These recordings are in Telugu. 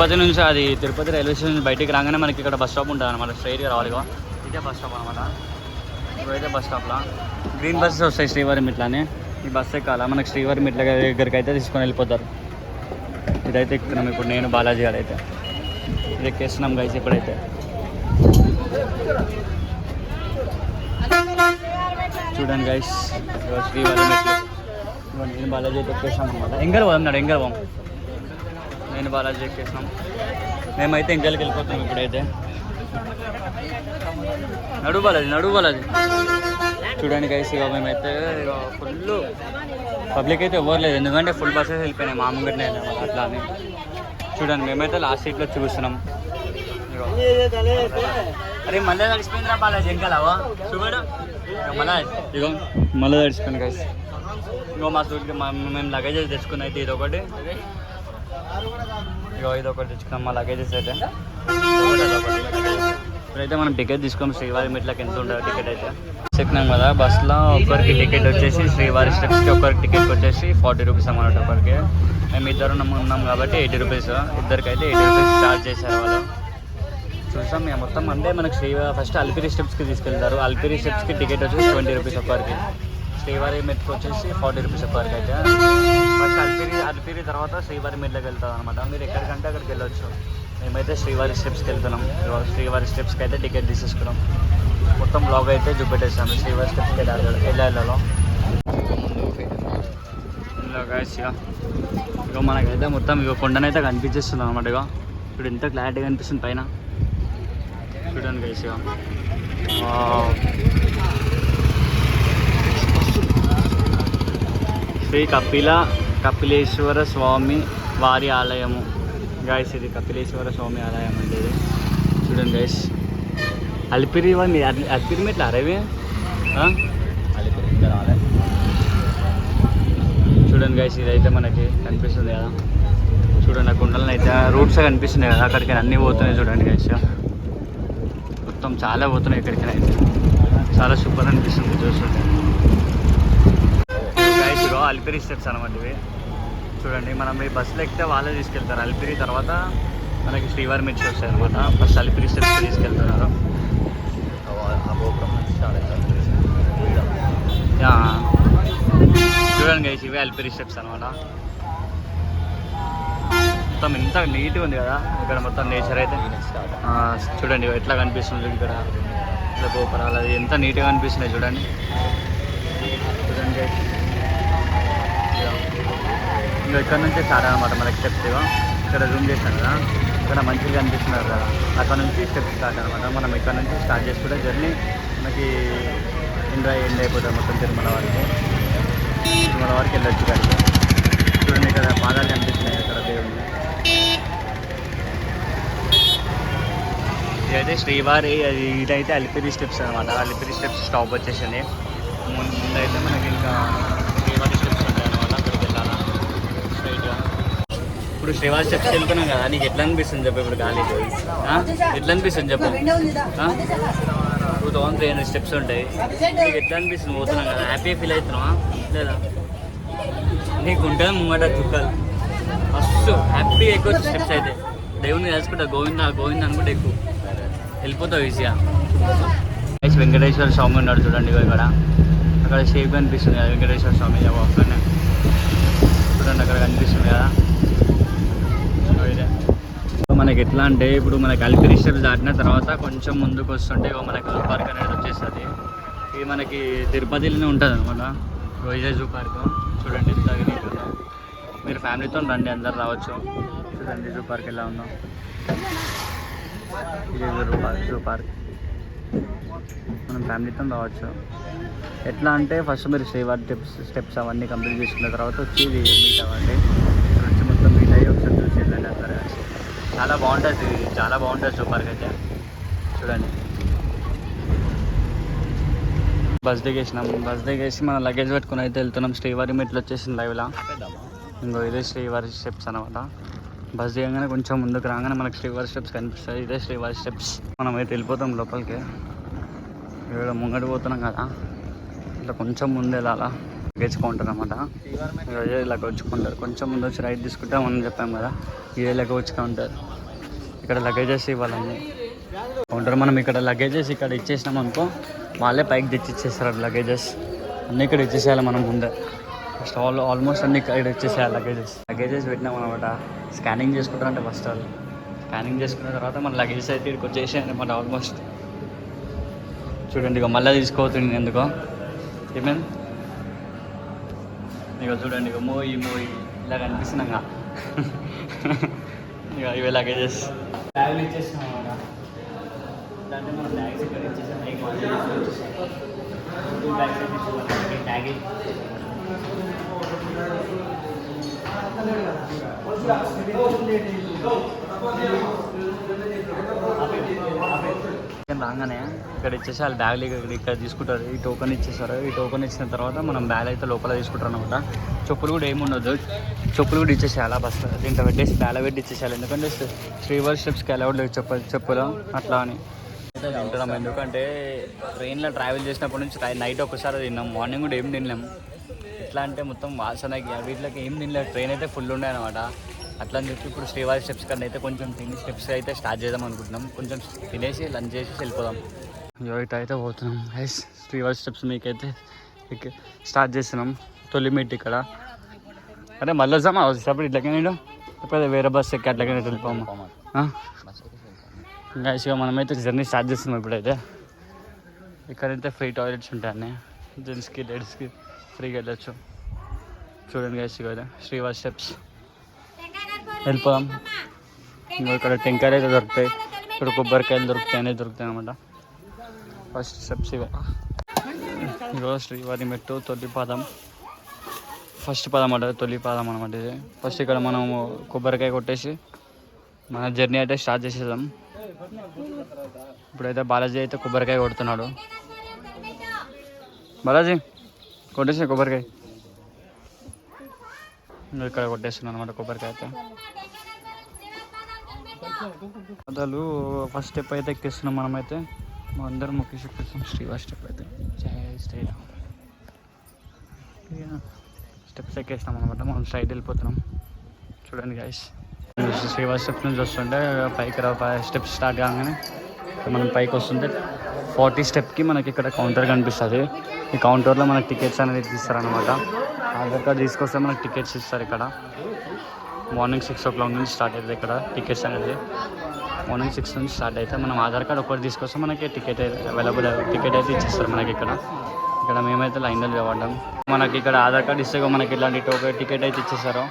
తిరుపతి నుంచి అది తిరుపతి రైల్వే స్టేషన్ నుంచి బయటికి రాగానే మనకి ఇక్కడ బస్ స్టాప్ ఉంటుంది అనమాట స్ట్రైట్గా రావాలిగా ఇదే బస్ స్టాప్ అనమాట ఇప్పుడైతే బస్ స్టాప్లో గ్రీన్ బస్సెస్ వస్తాయి శ్రీవారి మిట్లానే. ఈ బస్ ఎక్కాల మనకి శ్రీవారి మిట్ల దగ్గరికి అయితే తీసుకొని వెళ్ళిపోతారు. ఇదైతే ఎక్కుతున్నాం ఇప్పుడు నేను బాలాజీ గారు అయితే. ఇది ఎక్కేస్తున్నాం గైస్ ఇప్పుడైతే. చూడండి గైస్ శ్రీవారి నేను బాలాజీ అయితే ఎక్కేసాం అనమాట ఎంగర్ పోదాం ఎంగల్ పోం నేను బాలాజీ ఎక్కేసాం. మేమైతే ఇంకెళ్ళకి వెళ్ళిపోతాం ఇప్పుడైతే. నడువు బాలాజీ నడువు బాలాజీ. చూడండి కలిసి ఇక మేమైతే ఇక ఫుల్ పబ్లిక్ అయితే ఎవరు లేదు. ఎందుకంటే ఫుల్ బస్సెస్ వెళ్ళిపోయినాయి మా వెళ్ళాము అట్లా అని. చూడండి మేమైతే లాస్ట్ సీట్లో చూస్తున్నాం. అరే మళ్ళీ తడిసిపోయిందిరా బాలాజీ ఎంకలావా చూడు మళ్ళా ఇగో మళ్ళీ తడిసిపోయింది కలిసి ఇంకో మా సూట్ మేము లగేజ్ తెచ్చుకుంది అయితే ఇది ఒకటి ఇగో ఇది ఒకటి తెచ్చుకున్నాం మా లగేజెస్ అయితే ఇప్పుడైతే మనం టికెట్ తీసుకున్నాం శ్రీవారి మెట్లకి ఎంత ఉండదు టికెట్ అయితే. చెక్కినాం కదా బస్లో ఒక్కరికి టికెట్ వచ్చేసి శ్రీవారి స్టెప్స్కి ఒక్కరికి టికెట్ వచ్చేసి ఫార్టీ రూపీస్ అన్నమాట ఒకరికి మేము ఇద్దరు ఉన్నాం- ఉన్నాం కాబట్టి ఎయిటీ రూపీస్ ఇద్దరికైతే ఎయిటీ రూపీస్ ఛార్జ్ చేశారు వాళ్ళు. చూసాం మేము మొత్తం అంటే మనకి శ్రీ ఫస్ట్ అల్పిరి స్టెప్స్కి తీసుకెళ్తారు. అల్పిరి స్టెప్స్కి టికెట్ వచ్చేసి ట్వంటీ రూపీస్ ఒకరికి శ్రీవారి మెట్కి వచ్చేసి ఫార్టీ రూపీస్ వరకు అయితే. ఫస్ట్ అల్పిరి అల్పిరి తర్వాత శ్రీవారి మెట్లోకి వెళ్తాం అనమాట మీరు ఎక్కడికంటే అక్కడికి వెళ్ళొచ్చు. మేమైతే శ్రీవారి స్టెప్స్కి వెళ్తున్నాం. శ్రీవారి స్టెప్స్కి అయితే టికెట్ తీసేసుకున్నాం. మొత్తం బ్లాగ్ అయితే చూపెట్టేసాము శ్రీవారి స్టెప్స్కి వెళ్ళాలి ఎలా వెళ్ళాలో ఇలా ఇక ఇక మనకైతే మొత్తం ఇక కొండనైతే కనిపించేస్తుంది అనమాట ఇక ఇప్పుడు ఎంత క్లారిటీగా కనిపిస్తుంది పైన. చూడండి గైస్ ఇక శ్రీ కపిల కపిలేశ్వర స్వామి వారి ఆలయము. గాయస్ ఇది కపిలేశ్వర స్వామి ఆలయం అండి ఇది. చూడండి గైస్ అలిపిరి ఇవ్వండి అలిపిరి మెట్ల అరేవి? చూడండి గైస్ ఇదైతే మనకి కనిపిస్తుంది కదా. చూడండి ఆ కుండలను అయితే రూట్స్ కనిపిస్తున్నాయి కదా. అక్కడికి అన్నీ పోతున్నాయి చూడండి గైస్ మొత్తం చాలా పోతున్నాయి ఇక్కడికి అయితే చాలా సూపర్ అనిపిస్తుంది చూస్తుంటే. అలిపిరి స్టెప్స్ అనమాట ఇవి. చూడండి మనం ఈ బస్సులో ఎక్కితే వాళ్ళే తీసుకెళ్తారు. అలిపిరి తర్వాత మనకి శ్రీవారి మిర్చి వస్తాయి అనమాట ఫస్ట్ అలిపిరి స్టెప్స్ తీసుకెళ్తున్నారు. చూడండి గైస్ ఇవే అలిపిరి స్టెప్స్ అనమాట మొత్తం ఇంత నీట్గా ఉంది కదా. ఇక్కడ మొత్తం నేచర్ అయితే. చూడండి ఎట్లా కనిపిస్తుంది ఇక్కడ. ఇట్లా గోపురాలు అది ఎంత నీట్గా కనిపిస్తున్నాయి చూడండి. చూడండి ఇంకా ఇక్కడ నుంచి స్టార్ట్ అనమాట మనకి స్టెప్స్ ఇక్కడ రూమ్ చేస్తాం కదా. ఇక్కడ మంచిగా కనిపిస్తున్నారు కదా. అక్కడ నుంచి స్టెప్స్ స్టార్ట్ అనమాట మనం ఇక్కడ నుంచి స్టార్ట్ చేసుకుంటే జర్నీ మనకి ఎంజాయ్ ఎండ్ అయిపోతుంది మొత్తం తిరుమల వరకు. తిరుమల వరకు వెళ్ళొచ్చు కానీ చూడండి ఇక్కడ పాదాలు కనిపిస్తున్నాయి ఇక్కడ దేవుడిని ఇదైతే శ్రీవారి అది ఇదైతే అలిపిరి స్టెప్స్ అనమాట అలిపిరి స్టెప్స్ స్టాప్ వచ్చేసింది. ముందు ముందైతే మనకి ఇంకా శ్రీవారి స్టెప్స్ ఉంటాయి అనమాట అక్కడికి వెళ్ళాలా స్ట్రైట్గా ఇప్పుడు శ్రీవాస్ స్టెప్స్కి వెళ్తున్నాం కదా నీకు ఎట్లా అనిపిస్తుంది చెప్పు ఇప్పుడు గాలి? ఎట్లా అనిపిస్తుంది చెప్పు. Two thousand three hundred steps ఉంటాయి. నీకు ఎట్లా అనిపిస్తుంది? పోతున్నాం కదా. హ్యాపీ ఫీల్ అవుతున్నావా? లేదా? నీకు ఉంటుంది ముంగట చుక్కలు ఫస్ట్ హ్యాపీగా ఎక్కువ స్టెప్స్ అయితే. దేవుని తెలుసుకుంటా గోవింద గోవింద అనుకుంటే ఎక్కువ. వెళ్ళిపోతావు ఈజీగా. వెంకటేశ్వర స్వామి ఉన్నాడు చూడండి ఇక్కడ. అక్కడ షేప్ కనిపిస్తుంది కదా వెంకటేశ్వర స్వామి. ఏవో చూడండి అక్కడ కనిపిస్తుంది కదా. మనకి ఎట్లా అంటే ఇప్పుడు మనకి అల్పిరి స్టెప్స్ దాటిన తర్వాత కొంచెం ముందుకు వస్తుంటే ఇగో మనకి జూ పార్క్ అనేది వచ్చేస్తుంది. ఇది మనకి తిరుపతిలోనే ఉంటుంది అనమాట వైజాగ్ జూ పార్క్ చూడండి తగిన మీరు ఫ్యామిలీతో రండి అందరు రావచ్చు. చూడండి జూ పార్క్ ఎలా ఉందో. ఇది జూ పార్క్ పార్క్. మనం ఫ్యామిలీతో రావచ్చు. ఎట్లా అంటే ఫస్ట్ మీరు శ్రీవారి స్టెప్స్ స్టెప్స్ అవన్నీ కంప్లీట్ చేసుకున్న తర్వాత వచ్చి మీట్ అవ్వండి ఇక్కడ వచ్చి మొత్తం మీట్ అయ్యి ఒకసారి చూసి వెళ్ళండి అందరు కలిసి చాలా బాగుంటుంది చాలా బాగుంటుంది జూ అయితే. చూడండి. బస్ దిగేసినాం. బస్ దిగేసి మన లగేజ్ పెట్టుకుని అయితే వెళ్తున్నాం. శ్రీవారి మెట్లు వచ్చేసింది లైవ్లా ఇంకో ఇదే శ్రీవారి స్టెప్స్ అనమాట బస్ దిగంగానే కొంచెం ముందుకు రాగానే మనకి శ్రీవారి స్టెప్స్ కనిపిస్తాయి ఇదే శ్రీవారి స్టెప్స్ మనం అయితే వెళ్ళిపోతాం లోపలికి. ఇక్కడ ముంగడిపోతున్నాం కదా. ఇట్లా కొంచెం ముందు వెళ్ళాలా? లగేజ్ కౌంటర్ అనమాట ఇదే లగేజ్ కొంచెం ముందు వచ్చి రైట్ తీసుకుంటే మనం చెప్పాం కదా. ఇదే వచ్చి కౌంటర్ ఇక్కడ లగేజెస్ ఇవ్వాలని కౌంటర్ మనం ఇక్కడ లగేజెస్ ఇక్కడ ఇచ్చేసినాం అనుకో వాళ్ళే పైకి తెచ్చి ఇచ్చేస్తారు లగేజెస్. అన్నీ ఇక్కడ ఇచ్చేసేయాలి మనం ముందే. ఫస్ట్ ఆల్ ఆల్మోస్ట్ అన్ని ఇక్కడ ఇచ్చేసేయాలి లగేజెస్. లగేజెస్ పెట్టినాం అనమాట స్కానింగ్ చేసుకుంటారంటే ఫస్ట్ వాళ్ళు స్కానింగ్ చేసుకున్న తర్వాత మన లగేజెస్ అయితే ఇక్కడికి వచ్చేసాయి అనమాట ఆల్మోస్ట్ చూడండి ఇక మళ్ళీ తీసుకోవద్దు ఎందుకో. ఏమేమి ఇక చూడండి ఇక మోయి మోయి ఇలా కనిపిస్తున్నాగా ఇక ఇవి లగేజెస్ బ్యాగులు ఇచ్చేసినాం మనం బ్యాగ్స్ ఇక్కడ ఇచ్చేసాం లైక్ మళ్ళీ టూ బ్యాగ్స్ అయితే ఇచ్చేసాం రాగానే ఇక్కడ ఇచ్చేసి వాళ్ళు బ్యాగ్లు ఇక్కడ ఇక్కడ తీసుకుంటారు. ఈ టోకెన్ ఇచ్చేసారు. ఈ టోకెన్ ఇచ్చిన తర్వాత మనం బ్యాగ్ అయితే లోపల తీసుకుంటారు అనమాట చెప్పులు కూడా ఏముండదు చెప్పులు కూడా ఇచ్చేసేయాలి. బస్ దీంట్లో పెట్టేసి బ్యాగ్ పెట్టి ఇచ్చేసేయాలి. ఎందుకంటే శ్రీవర్ స్టెప్స్కి అలౌడ్ లేదు చెప్ప చెప్పులు. అట్లా అని. తింటున్నాం. ఎందుకంటే ట్రైన్లో ట్రావెల్ చేసినప్పటి నుంచి నైట్ ఒకసారి తిన్నాం. మార్నింగ్ కూడా ఏం తినలేం. ఎట్లా అంటే మొత్తం వాసనకి వీటికి ఏం తినలేదు. ట్రైన్ అయితే ఫుల్ ఉండే అనమాట అట్లా అని చెప్పి ఇప్పుడు శ్రీవారి స్టెప్స్ కన్నా అయితే కొంచెం తిని స్టెప్స్ అయితే స్టార్ట్ చేద్దాం అనుకుంటున్నాం. కొంచెం తినేసి లంచ్ చేసి వెళ్ళిపోదాం. అయ్యో ఇటు అయితే పోతున్నాం. హైస్ శ్రీవారి స్టెప్స్ మీకైతే ఇక స్టార్ట్ చేస్తున్నాం. తొలి మీట్ ఇక్కడ. అరే మళ్ళీ వద్దామా వచ్చేటప్పుడు ఇట్లాగే నేను లేకపోతే వేరే బస్ ఎక్కి అట్లాగే వెళ్ళిపోమా ఇంకా ఇక మనమైతే జర్నీ స్టార్ట్ చేస్తున్నాం ఇప్పుడైతే. ఇక్కడైతే ఫ్రీ టాయిలెట్స్ ఉంటాయి జెంట్స్కి లేడీస్కి ఫ్రీగా వెళ్ళొచ్చు. చూడండి గైస్ ఇక శ్రీవాస్ స్టెప్స్ వెళ్ళిపోదాం um, ఇంకా ఇక్కడ టెంకాయలు అయితే దొరుకుతాయి. ఇక్కడ కొబ్బరికాయలు దొరుకుతాయి అనేది దొరుకుతాయి అనమాట ఫస్ట్ స్టెప్స్ ఇవే ఇగో శ్రీవారి మెట్టు తొలి పాదం. ఫస్ట్ పదం అంటే తొలి పాదం అనమాట ఇది. ఫస్ట్ ఇక్కడ మనం కొబ్బరికాయ కొట్టేసి మన జర్నీ అయితే స్టార్ట్ చేసేద్దాం. ఇప్పుడైతే బాలాజీ అయితే కొబ్బరికాయ కొడుతున్నాడు. బాలాజీ కొట్టేసి కొబ్బరికాయ. ఇక్కడ కొట్టేస్తున్నాను అనమాట కొబ్బరికాయ అయితే. అసలు ఫస్ట్ స్టెప్ అయితే ఎక్కిస్తున్నాం మనమైతే. మా అందరం ముఖ్య ఎక్కిస్తాం శ్రీవాస్ స్టెప్ అయితే. జై శ్రీరామ్. స్టెప్స్ ఎక్కేస్తాం అనమాట మనం స్ట్రైట్ వెళ్ళిపోతున్నాం. చూడండి గైస్ శ్రీవాస్ స్టెప్స్ నుంచి వస్తుంటే పైకి రా స్టెప్స్ స్టార్ట్ కాగానే మనం పైకి వస్తుంటే ఫార్టీ స్టెప్కి మనకి ఇక్కడ కౌంటర్ కనిపిస్తుంది. ఈ కౌంటర్లో మనకి టికెట్స్ అనేది తీస్తారనమాట ఆధార్ కార్డ్ తీసుకొస్తే మనకు టికెట్స్ ఇస్తారు ఇక్కడ. మార్నింగ్ సిక్స్ ఓ క్లాక్ నుంచి స్టార్ట్ అవుతుంది ఇక్కడ టికెట్స్ అనేది. మార్నింగ్ సిక్స్ నుంచి స్టార్ట్ అయితే మనం ఆధార్ కార్డ్ ఒకటి తీసుకొస్తే మనకి టికెట్ అవైలబుల్ టికెట్ అయితే ఇచ్చేస్తారు మనకి ఇక్కడ. ఇక్కడ మేమైతే లైన్లో నిలబడ్డాం. మనకి ఇక్కడ ఆధార్ కార్డ్ ఇస్తే మనకి ఇలాంటి టోకెన్ టికెట్ అయితే ఇచ్చేస్తారు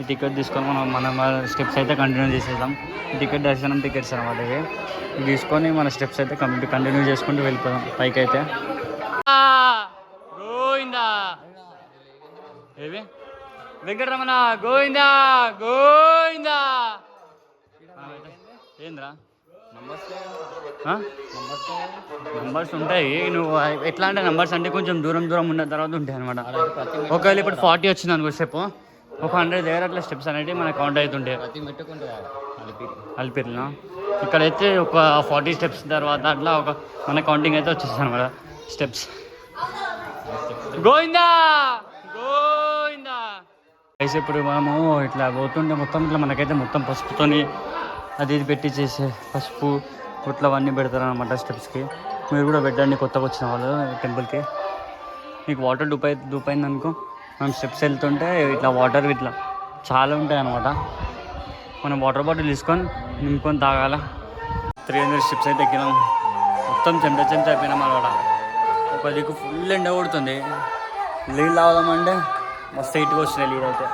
ఈ టికెట్ తీసుకొని మనం మన స్టెప్స్ అయితే కంటిన్యూ చేసేద్దాం. టికెట్ దర్శనం టికెట్స్ అనమాట ఇవి. ఇవి తీసుకొని మన స్టెప్స్ అయితే కంప్లీట్ కంటిన్యూ చేసుకుంటూ వెళ్ళిపోదాం పైకి అయితే గోవిందా. ఏవి? వెంకటరమణ గోవిందా గోవిందా. ఏంద్రా? నంబర్స్ ఉంటాయి. నువ్వు ఎట్లా అంటే నంబర్స్ అంటే కొంచెం దూరం దూరం ఉన్న తర్వాత ఉంటాయి అనమాట ఒకవేళ ఇప్పుడు ఫార్టీ వచ్చింది అనుకో స్టెప్ ఒక హండ్రెడ్ దగ్గర అట్లా స్టెప్స్ అనేవి మనకు కౌంట్ అవుతుంటాయి. ఇక్కడ ఇక్కడైతే ఒక ఫార్టీ స్టెప్స్ తర్వాత అట్లా ఒక మన కౌంటింగ్ అయితే వచ్చేస్తాను అనమాట స్టెప్స్. గోవిందా! గోవిందా! అయితే ఇప్పుడు మనము ఇట్లా పోతుంటే మొత్తం ఇట్లా మనకైతే మొత్తం పసుపుతోని అది ఇది పెట్టి చేసే పసుపు ఇట్లా అవన్నీ పెడతారు అనమాట స్టెప్స్కి. మీరు కూడా పెట్టండి కొత్తగా వచ్చిన వాళ్ళు టెంపుల్కి. మీకు వాటర్ డూప్ అయితే డూప్ అయింది అనుకో మనం స్టెప్స్ వెళ్తుంటే ఇట్లా వాటర్ ఇట్లా చాలా ఉంటాయి అనమాట మనం వాటర్ బాటిల్ తీసుకొని నింపుకొని తాగాల. త్రీ హండ్రెడ్ స్టెప్స్ అయితే ఎక్కినాం. మొత్తం చెంట చెంట అయిపోయినాం అనమాట ఒక దిక్కు ఫుల్ ఎండ కొడుతుంది. నీళ్ళు తాగదామంటే మస్తు ఇటుకు వస్తున్నాయి నీళ్ళు అయితే.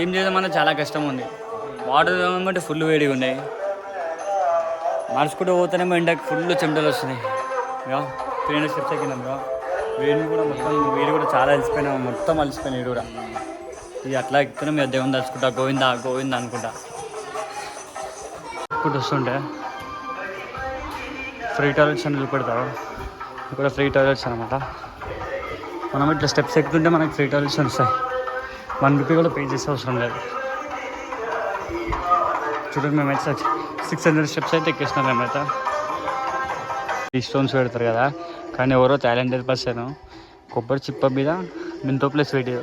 ఏం చేద్దామన్నా చాలా కష్టం ఉంది. వాటర్ తాగమంటే ఫుల్ వేడిగా ఉన్నాయి. నడుచుకుంటూ పోతేనేమో ఎండకి ఫుల్ చెమటలు వస్తున్నాయి. ఇక త్రీ హండ్రెడ్ స్టెప్స్ ఎక్కినాం ఇక వేడి కూడా మొత్తం వేడి కూడా చాలా అలసిపోయినాం. మొత్తం అలసిపోయినాయి వేడి కూడా. ఇది అట్లా ఎక్కుతున్నాం ఇక దేవుని తలుచుకుంటా గోవిందా గోవిందా అనుకుంటా. ఇప్పుడు వస్తుంటే ఫ్రీ టాయిలెట్స్ అని పెడతారు ఇక్కడ ఫ్రీ టాయిలెట్స్ అనమాట మనం ఇట్లా స్టెప్స్ ఎక్కుతుంటే మనకి ఫ్రీ టాయిలెట్స్ వస్తాయి. వన్ రూపీ కూడా పే చేసే అవసరం లేదు. చూడండి అయితే సిక్స్ హండ్రెడ్ స్టెప్స్ అయితే ఎక్కేసినాం మేమైతే ఈ స్టోన్స్ పెడతారు కదా కానీ ఎవరో టాలెంటెడ్ పర్సన్ కొబ్బరి చిప్ప మీద మింతో ప్లస్ వీడియో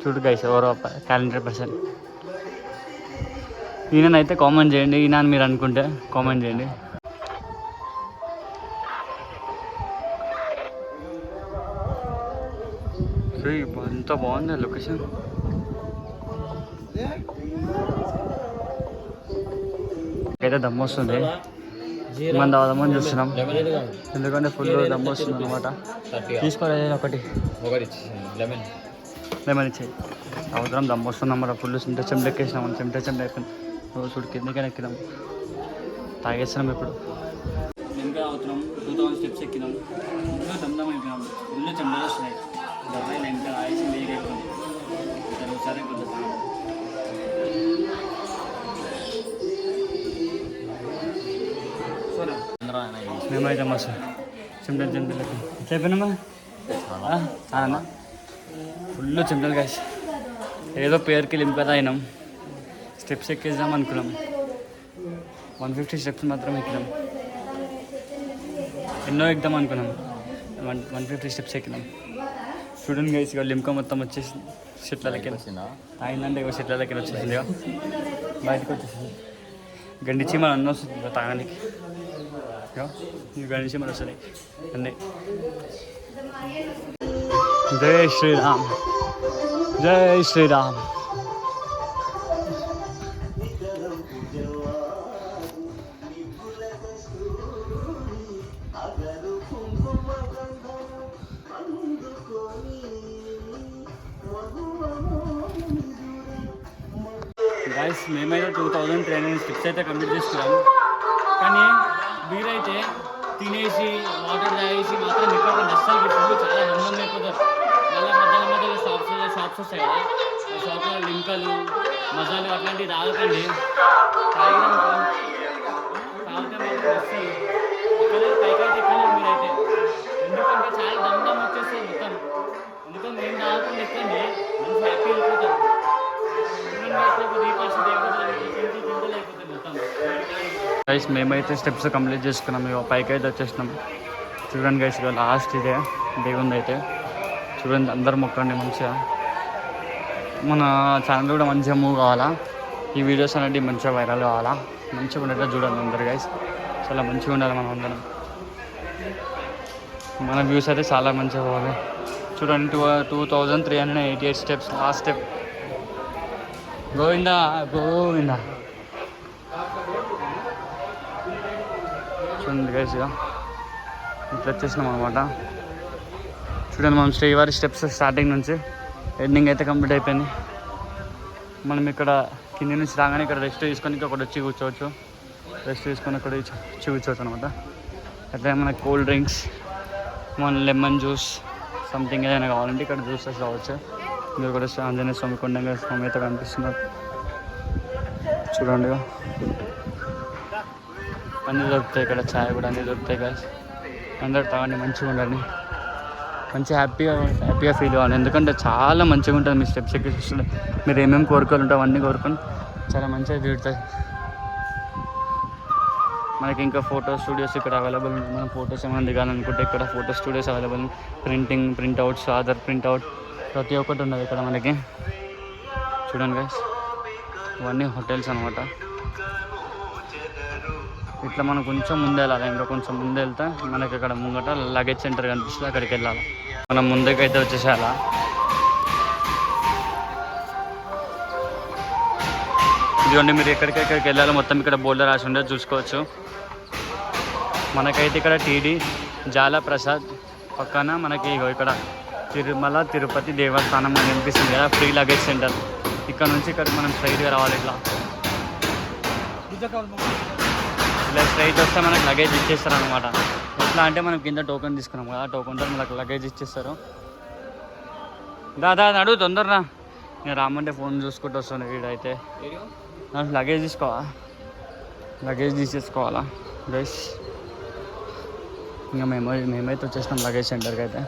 చూడు గైస్ ఎవరో క్యాలెండర్ పర్సన్ ఈయననైతే కామెంట్ చేయండి ఈయన అని మీరు అనుకుంటే కామెంట్ చేయండి. ఎంత బాగుంది లొకేషన్ అయితే దమ్ము వస్తుంది మనం దాదామని చూస్తున్నాం ఎందుకంటే ఫుల్ దమ్ము వస్తుంది అనమాట తీసుకోలేదు ఒకటి లెమన్ లెమన్ ఇచ్చేయి అవసరం దమ్ము వస్తుంది అన్నమాట ఫుల్ చెమట చెమట ఎక్కేసినాం చెమట చెమట అయిపోయింది రోజు చూడు కిందకైనా ఎక్కినాం తాగేస్తున్నాం ఇప్పుడు ఇంకా అవుతున్నాం టూ థౌసండ్ స్టెప్స్ ఎక్కినాం ఇంకా దమ్దం అయిపోయినాం ఫుల్ చెమటలు వస్తున్నాయి సరే మేమైతే మస్తు చెమటలు చెమటలు అన్న ఫుల్ చెమటలు కాసి ఏదో పేరుకి లింపేదా అయినాం. స్టెప్స్ ఎక్కేద్దాం అనుకున్నాం. వన్ ఫిఫ్టీ స్టెప్స్ మాత్రం ఎక్కినాం. ఎన్నో ఎక్కుదాం అనుకున్నాం. వన్ వన్ ఫిఫ్టీ స్టెప్స్ ఎక్కినాం. చూడండి గైస్ ఇక లింక మొత్తం వచ్చేసి చెట్లకి అయిందంటే ఇక చెట్లకి వచ్చేసింది బయటకు వచ్చేసింది. గండి చీమలు అన్నీ వస్తుంది తాగడానికి ఇక ఈ గండి చీమలు వస్తున్నాయి అన్నీ. జై శ్రీరామ్. జై శ్రీరామ్. త్రీ అయితే కంప్లీట్ చేసుకున్నాం కానీ వీరైతే తినేసి వాటర్ తాగేసి మాత్రం ఇక్కడ నష్టాలు ఫుడ్ చాలా బంధం అయిపోతారు. మళ్ళీ మధ్యలో మధ్యలో షాప్స్ షాప్స్ వస్తాయి కదా. ఆ షాప్లో లింకలు మసాలు అట్లాంటివి తాగకండి. తాగినాక తాగితే మాత్రం నష్టాలు ఇక్కడ పైకైతే ఎక్కలేదు మీరైతే. ఎందుకంటే చాలా దమ్ దమ్ వచ్చేస్తుంది మొత్తం. ఎందుకంటే నేను తాగకుండా ఎక్కండి. మంచి హ్యాపీ వెళ్ళిపోతాం గైస్ మేమైతే స్టెప్స్ కంప్లీట్ చేసుకున్నాం. ఇక పైకి అయితే వచ్చేసినాం. చూడండి గైస్ ఇక లాస్ట్ ఇదే. దేవుంది అయితే. చూడండి అందరు మొక్కండి మంచిగా. మన ఛానల్ కూడా మంచిగా మూవ్ కావాలా? ఈ వీడియోస్ అనేది మంచిగా వైరల్ కావాలా? మంచిగా ఉండేలా చూడండి అందరు గైస్ చాలా మంచిగా ఉండాలి మనం అందరం. మన వ్యూస్ అయితే చాలా మంచిగా పోవాలి. చూడండి two two thousand three hundred eighty eight steps last step Govinda Govinda. చూడండి గైస్ ఇక ఇట్లా వచ్చేసినాం అనమాట చూడండి మనం శ్రీవారి స్టెప్స్ స్టార్టింగ్ నుంచి ఎండింగ్ అయితే కంప్లీట్ అయిపోయింది. మనం ఇక్కడ కింది నుంచి రాగానే ఇక్కడ రెస్ట్ తీసుకొని ఇక్కడ వచ్చి కూర్చోవచ్చు. రెస్ట్ తీసుకొని ఇక్కడ వచ్చి కూర్చోవచ్చు అనమాట అట్లా మన కూల్ డ్రింక్స్ మన లెమన్ జ్యూస్ సంథింగ్ ఏదైనా కావాలంటే ఇక్కడ జ్యూసెస్ కావచ్చు. మీరు కూడా ఆంజనేయ స్వామి కొండంగా స్వామి అయితే కనిపిస్తున్నారు. చూడండి అన్నీ దొరుకుతాయి ఇక్కడ ఛాయ్ కూడా అన్నీ దొరుకుతాయి గాయస్ అందరు తాగండి మంచిగా ఉండండి. మంచి హ్యాపీగా హ్యాపీగా ఫీల్ అవ్వాలి ఎందుకంటే చాలా మంచిగా ఉంటుంది మీ స్టెప్స్ ఎక్కి చూస్తుంటే. మీరు ఏమేమి కోరుకోవాలి ఉంటావు అవన్నీ కోరుకొని చాలా మంచిగా తిరుగుతాయి మనకి ఇంకా ఫోటో స్టూడియోస్ ఇక్కడ అవైలబుల్ ఉంది మనం ఫొటోస్ ఏమైనా దిగాలనుకుంటే ఇక్కడ photo studios available printing printouts Aadhaar printout ప్రతి ఒక్కటి ఉన్నది ఇక్కడ మనకి. చూడండి గైస్ ఇవన్నీ హోటల్స్ అనమాట ఇట్లా మనం కొంచెం ముందే వెళ్ళాలి ఇంకా కొంచెం ముందే వెళ్తే మనకి ఇక్కడ ముంగట లగేజ్ సెంటర్ కనిపిస్తుంది అక్కడికి వెళ్ళాలి. మనం ముందుకైతే వచ్చేసేయాల? ఇదిగోండి మీరు ఎక్కడికెక్కడికి వెళ్ళాలో మొత్తం ఇక్కడ బోర్డులో రాసి ఉండే చూసుకోవచ్చు. మనకైతే ఇక్కడ టీడీ జాల ప్రసాద్ పక్కన మనకి ఇక్కడ తిరుమల తిరుపతి దేవస్థానం అని కనిపిస్తుంది కదా ఫ్రీ లగేజ్ సెంటర్ ఇక్కడ నుంచి ఇక్కడ మనం స్ట్రైట్గా రావాలి ఇట్లా. ఇలా స్ట్రైట్ వస్తే మనకు లగేజ్ ఇచ్చేస్తారు అనమాట ఎట్లా అంటే మనం కింద టోకెన్ తీసుకున్నాం కదా టోకెన్తో మనకు లగేజ్ ఇచ్చేస్తారు. దాదా నడు తొందరరా. నేను రామంటే ఫోన్ చూసుకుంటూ వస్తాను వీడైతే. నాకు లగేజ్ తీసుకోవా? లగేజ్ తీసేసుకోవాలా? గైస్ ఇంకా మేము మేమైతే వచ్చేసినాం లగేజ్ సెంటర్కి అయితే.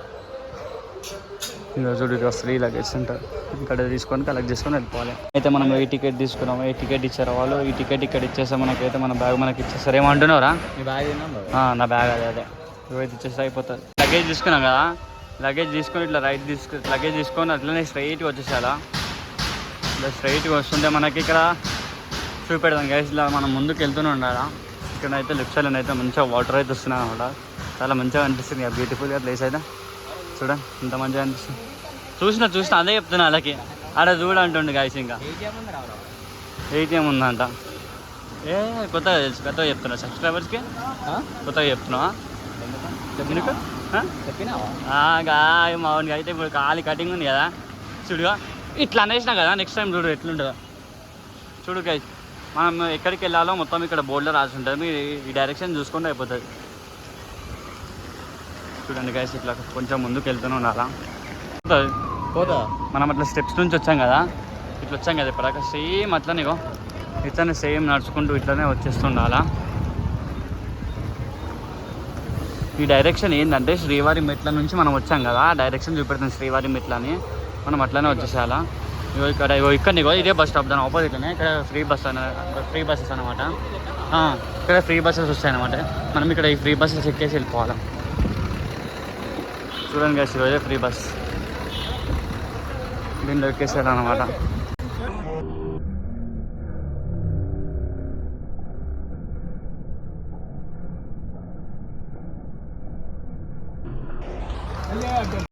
ఈరోజు ఇక ఫ్రీ లగేజ్ సెంటర్. ఇక్కడ తీసుకొని కలెక్ట్ చేసుకొని వెళ్ళిపోవాలి. అయితే మనం ఏ టికెట్ తీసుకున్నాం. ఏ టికెట్ ఇచ్చారో వాళ్ళు? ఈ టికెట్ ఇక్కడ ఇచ్చేస్తే మనకైతే మన బ్యాగ్ మనకి ఇచ్చేస్తారు. ఏమంటున్నారా నా బ్యాగ్ అదే అదే. ఇవైతే ఇచ్చేస్తే అయిపోతుంది. లగేజ్ తీసుకున్నాం కదా? లగేజ్ తీసుకొని ఇట్లా రైట్ తీసుకు లగేజ్ తీసుకొని అట్లనే స్ట్రైట్గా వచ్చేసాలా ఇట్లా స్ట్రైట్గా వస్తుంటే మనకి ఇక్కడ చూపెడదాం గైస్ ఇలా మనం ముందుకు వెళ్తూనే ఉండాలా? ఇక్కడ అయితే లెఫ్ట్ సైడ్ అయితే మంచిగా వాటర్ అయితే వస్తున్నాయి అనమాట చాలా మంచిగా అనిపిస్తుంది. బ్యూటిఫుల్గా ప్లేస్ అయితే. చూడండి ఇంత మంచిగా అనిపిస్తుంది. చూసిన చూసిన అదే చెప్తున్నా అలాగే ఆడ చూడ అంటుండే గాయస్ ఇంకా. ఏటీఎం ఉందంట. ఏ కొత్తగా తెలుసు కొత్తగా చెప్తున్నా. సబ్స్క్రైబర్స్కి కొత్తగా ఆ, గాయ మామూలుగా అయితే ఇప్పుడు ఖాళీ కటింగ్ ఉంది కదా. చూడుగా ఇట్లా అనేసినా కదా నెక్స్ట్ టైం చూడు ఎట్లుంటుందో. చూడు గై మనం ఎక్కడికి వెళ్ళాలో మొత్తం ఇక్కడ బోర్డులో రాసి ఉంటుంది మీరు ఈ డైరెక్షన్ చూసుకుంటే అయిపోతుంది. చూడండి గైస్ ఇట్లా కొంచెం ముందుకు వెళ్తూనే ఉండాలా. పోతా. మనం అట్లా స్టెప్స్ నుంచి వచ్చాం కదా ఇట్లా వచ్చాం కదా ఇప్పుడు సేమ్ అట్లనే ఇగో ఇట్లనే సేమ్ నడుచుకుంటూ ఇట్లనే వచ్చేస్తుండాలా? ఈ డైరెక్షన్ ఏంటంటే శ్రీవారి మెట్ల నుంచి మనం వచ్చాం కదా ఆ డైరెక్షన్ చూపెడుతుంది శ్రీవారి మెట్ల అని మనం అట్లనే వచ్చేసేయాలా? ఇగో ఇక్కడ ఇగో ఇక్కడ ఇగో ఇదే బస్ స్టాప్ దాని ఆపోజిట్లోనే ఇక్కడ ఫ్రీ బస్ అన ఫ్రీ బస్సెస్ అనమాట ఇక్కడ ఫ్రీ బస్సెస్ వస్తాయి అనమాట మనం ఇక్కడ ఈ ఫ్రీ బస్సెస్ ఎక్కేసి వెళ్ళిపోవాలి. చూడండి guys ఇదే ఫ్రీ బస్ దీనిలో ఎక్కేసాడు అనమాట